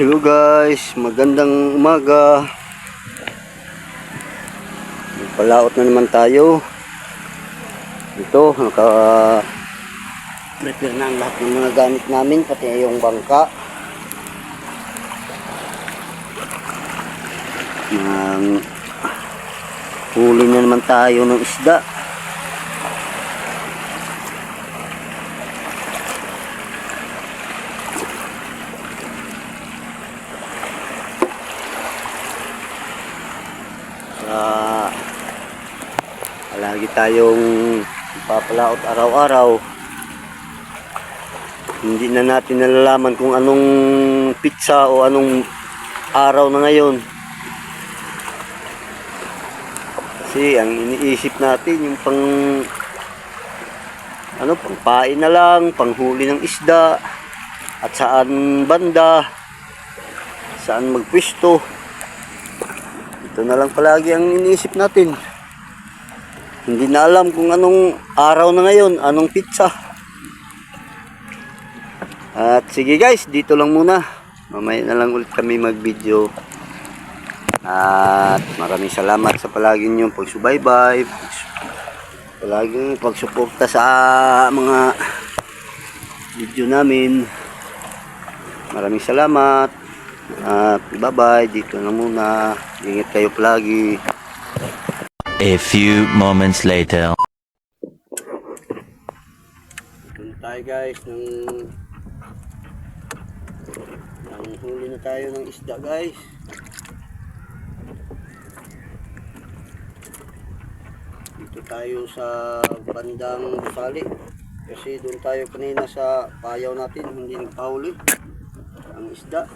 Hello guys, magandang umaga. Palaot na naman tayo. Ito, naka prepare na ang lahat ng mga gamit namin, pati yung bangka. Nang huli na naman tayo ng isda. Sa palagi tayong papalaot araw-araw. Hindi na natin nalalaman kung anong pizza o anong araw na ngayon. Kasi ang iniisip natin yung pang ano pangpain na lang panghuli ng isda at saan banda saan magpwisto ito na lang palagi ang iniisip natin. Hindi na alam kung anong araw na ngayon, anong pizza. At sige guys, dito lang muna. Mamaya na lang ulit kami mag-video. At maraming salamat sa palagi niyong pagsubaybay. Palaging pagsuporta sa mga video namin. Maraming salamat. At bye-bye. Dito na muna. Ingat kayo palagi. A few moments later. Doon tayo guys ng ng huli na tayo ng isda guys. Dito tayo sa bandang Busali. Kasi doon tayo kanina sa payaw natin, hindi nagpahuli. Ang isda.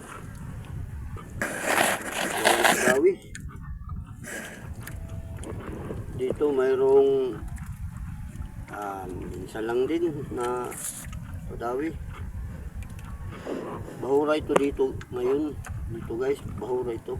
Gawi. Dito mayroong um, isa lang din na padawi. Bahura ito dito ngayon. Dito guys, bahura ito.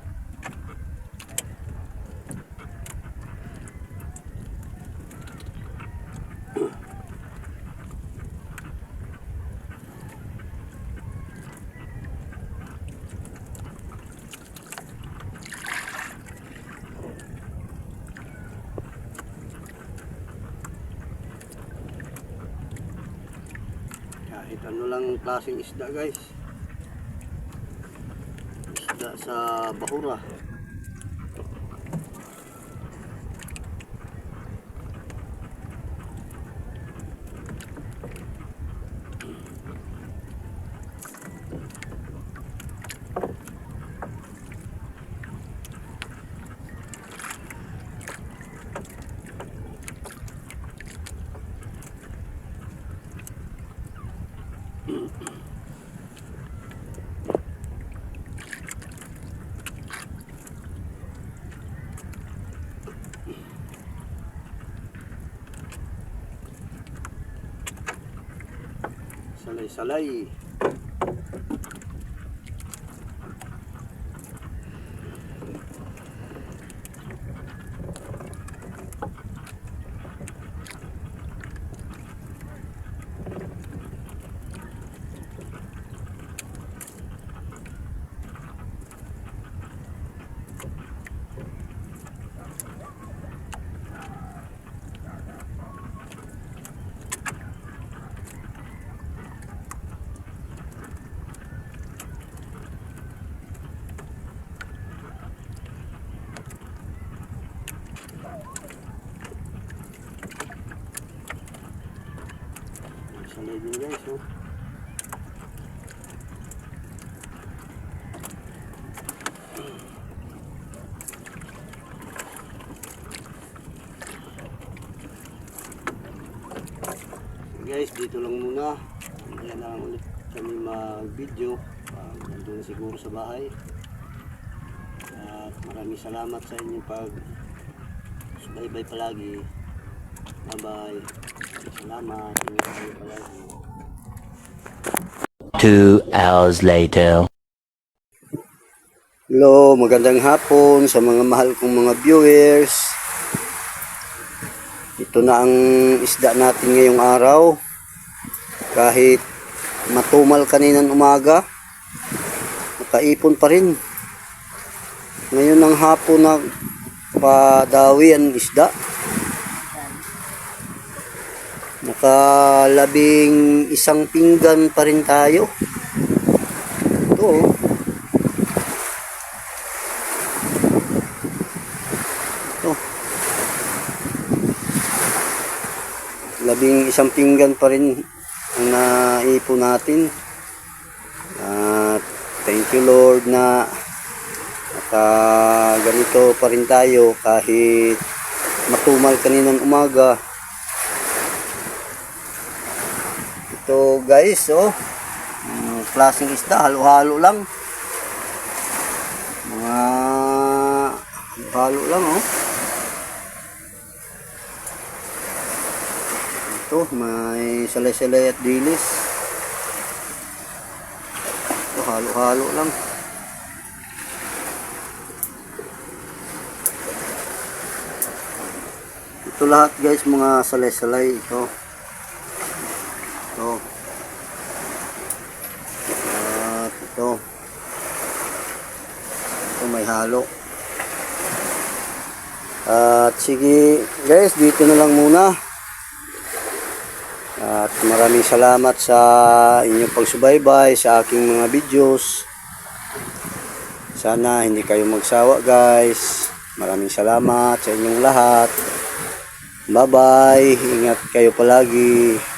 Kahit ano lang klaseng isda guys. Isda sa bahura. Salay-salay. Salay din guys oh. guys, dito lang muna. Na lang ulit kami mag-video. Uh, nandun na siguro sa bahay. At maraming salamat sa inyong pag subaybay palagi. Bye-bye. Salamat. Two hours later. Hello, magandang hapon sa mga mahal kong mga viewers. Ito na ang isda natin ngayong araw. Kahit matumal kaninang umaga, nakaipon pa rin. Ngayon ng hapon na padawi ang isda. Nakalabing isang pinggan pa rin tayo. Ito oh. Ito. Labing isang pinggan pa rin ang naipon natin. At thank you Lord na naka ganito pa rin tayo kahit matumal kaninang umaga. Ito guys, oh. Mm, klaseng isda, halo-halo lang. Mga halo lang, oh. Ito, may salay-salay at dilis. Ito, halo-halo lang. Ito lahat guys, mga salay-salay. Ito. Ito. At ito. Ito may halo. At sige guys, dito na lang muna. At maraming salamat sa inyong pagsubaybay sa aking mga videos. Sana hindi kayo magsawa guys. Maraming salamat sa inyong lahat. Bye bye. Ingat kayo palagi.